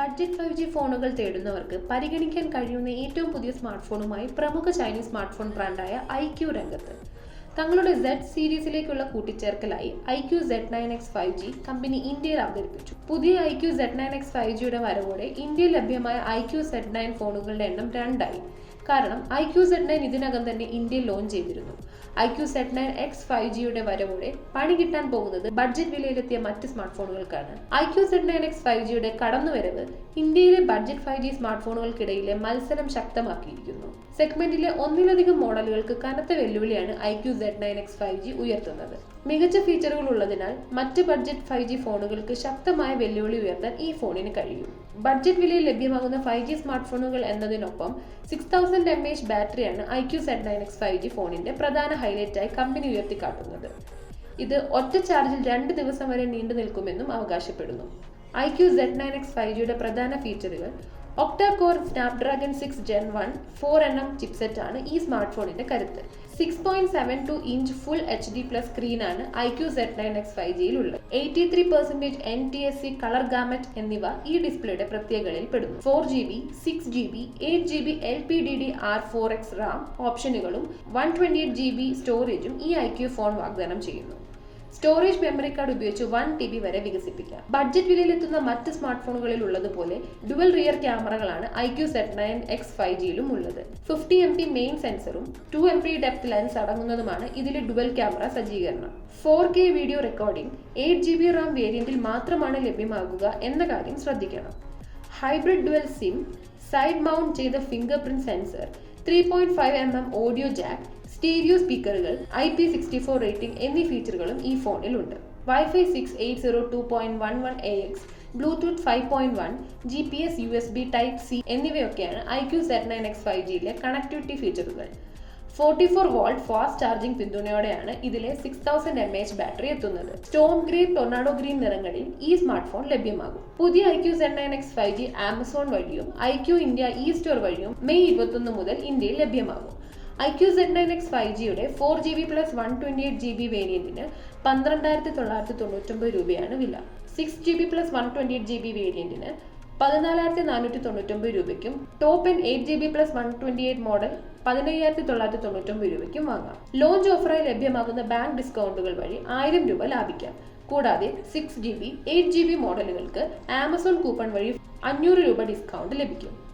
Budget five G ഫോണുകൾ തേടുന്നവർക്ക് പരിഗണിക്കാൻ കഴിയുന്ന ഏറ്റവും പുതിയ സ്മാർട്ട് ഫോണുമായി പ്രമുഖ ചൈനീസ് സ്മാർട്ട് ഫോൺ ബ്രാൻഡായ ഐ ക്യു രംഗത്ത്. തങ്ങളുടെ സെഡ് സീരീസിലേക്കുള്ള കൂട്ടിച്ചേർക്കലായി I Q Z nine X five G company ഇന്ത്യയിൽ അവതരിപ്പിച്ചു. പുതിയ I Q Z nine X five ജിയുടെ വരവോടെ ഇന്ത്യയിൽ ലഭ്യമായ ഐ ക്യു സെഡ് നയൻ ഫോണുകളുടെ എണ്ണം രണ്ടായി. കാരണം ഐ ക്യു സെഡ് നയൻ ഇതിനകം തന്നെ ഇന്ത്യയിൽ ലോഞ്ച് ചെയ്തിരുന്നു. I Q Z nine X five ജിയുടെ വരവോടെ പണി കിട്ടാൻ പോകുന്നത് ബഡ്ജറ്റ് വിലയിലെത്തിയ മറ്റ് smart ഫോണുകൾക്കാണ് I Q Z nine X five ജിയുടെ കടന്നുവരവ് ഇന്ത്യയിലെ ബഡ്ജറ്റ് ഫൈവ് ജി സ്മാർട്ട് ഫോണുകൾക്കിടയിലെ മത്സരം ശക്തമാക്കിയിരിക്കുന്നു. സെഗ്മെന്റിലെ ഒന്നിലധികം മോഡലുകൾക്ക് കനത്ത വെല്ലുവിളിയാണ് I Q Z nine X five G ഉയർത്തുന്നത്. മികച്ച ഫീച്ചറുകൾ ഉള്ളതിനാൽ മറ്റ് ബഡ്ജറ്റ് ഫൈവ് ജി ഫോണുകൾക്ക് ശക്തമായ വെല്ലുവിളി ഉയർത്താൻ ഈ ഫോണിന് കഴിയും. ബഡ്ജറ്റ് വിലയിൽ ലഭ്യമാകുന്ന ഫൈവ് ജി സ്മാർട്ട് ഫോണുകൾ എന്നതിനൊപ്പം സിക്സ് തൗസൻഡ് എം എച്ച് ബാറ്ററിയാണ് I Q Z nine X five G ഫോണിന്റെ പ്രധാന ഹൈലൈറ്റായി കമ്പനി ഉയർത്തിക്കാട്ടുന്നത്. ഇത് ഒറ്റ ചാർജിൽ രണ്ട് ദിവസം വരെ നീണ്ടു നിൽക്കുമെന്നും അവകാശപ്പെടുന്നു I Q Z nine X five ജിയുടെ പ്രധാന ഫീച്ചറുകൾ octa core Snapdragon six gen one four N M chipset ആണ് ഈ സ്മാർട്ട് ഫോണിന്റെ കരുത്ത് six point seven two inch full H D plus സ്ക്രീനാണ് I Q Z nine X five ജിയിലുള്ളത് eighty three percentage N T S C colour gamut എന്നിവ ഈ ഡിസ്പ്ലേയുടെ പ്രത്യേകതകളിൽ പെടുന്നു four G B six G B eight G B L P D D R four X RAM ഓപ്ഷനുകളും one twenty eight G B സ്റ്റോറേജും ഈ I Q phone വാഗ്ദാനം ചെയ്യുന്നു. സ്റ്റോറേജ് മെമ്മറി കാർഡ് ഉപയോഗിച്ച് വൺ ടി ബി വരെ വികസിപ്പിക്കാം. Budget വിലയിലെത്തുന്ന മറ്റ് സ്മാർട്ട് ഫോണുകളിൽ ഉള്ളതുപോലെ dual rear ക്യാമറകളാണ് I Q Z nine X five ജിയിലും ഉള്ളത്. Fifty M P main സെൻസറും two M P depth lens അടങ്ങുന്നതുമാണ് ഇതിലെ ഡുവൽ ക്യാമറ സജ്ജീകരണം. Four K video recording eight G B RAM വേരിയന്റിൽ മാത്രമാണ് ലഭ്യമാകുക എന്ന കാര്യം ശ്രദ്ധിക്കണം. Hybrid dual SIM side mount ചെയ്ത fingerprint sensor three point five M M audio jack stereo സ്പീക്കറുകൾ I P sixty four rating എന്നീ ഫീച്ചറുകളും ഈ ഫോണിലുണ്ട്. Wifi six eight zero two point one one A X bluetooth five point one G P S U S B type C എന്നിവയൊക്കെയാണ് I Q Z nine X five ജിയിലെ connectivity ഫീച്ചറുകൾ. Forty four volt fast charging പിന്തുണയോടെയാണ് ഇതിലെ six thousand M H battery എത്തുന്നത്. Storm green tornado green നിറങ്ങളിൽ ഈ smart phone ലഭ്യമാകും. പുതിയ I Q Z nine X five G Amazon വഴിയും I Q India E store വഴിയും May ഇരുപത്തൊന്ന് മുതൽ ഇന്ത്യയിൽ ലഭ്യമാകും. I Q Z nine X five ജിയുടെ four G B plus one twenty eight G B വേരിയന്റിന് പന്ത്രണ്ടായിരത്തി തൊള്ളായിരത്തി തൊണ്ണൂറ്റൊമ്പത് രൂപയാണ് വില. Six G B plus one twenty eight G B വേരിയന്റിന് പതിനാലായിരത്തി നാനൂറ്റി തൊണ്ണൂറ്റൊമ്പത് രൂപയ്ക്കും top end eight G B plus one twenty eight model പതിനയ്യായിരത്തി തൊള്ളായിരത്തി തൊണ്ണൂറ്റൊമ്പത് രൂപയ്ക്കും വാങ്ങാം. ലോഞ്ച് ഓഫറായി ലഭ്യമാകുന്ന ബാങ്ക് ഡിസ്കൗണ്ടുകൾ വഴി ആയിരം രൂപ ലാഭിക്കാം. കൂടാതെ six G B eight G B മോഡലുകൾക്ക് Amazon coupon വഴി അഞ്ഞൂറ് രൂപ ഡിസ്കൗണ്ട് ലഭിക്കും.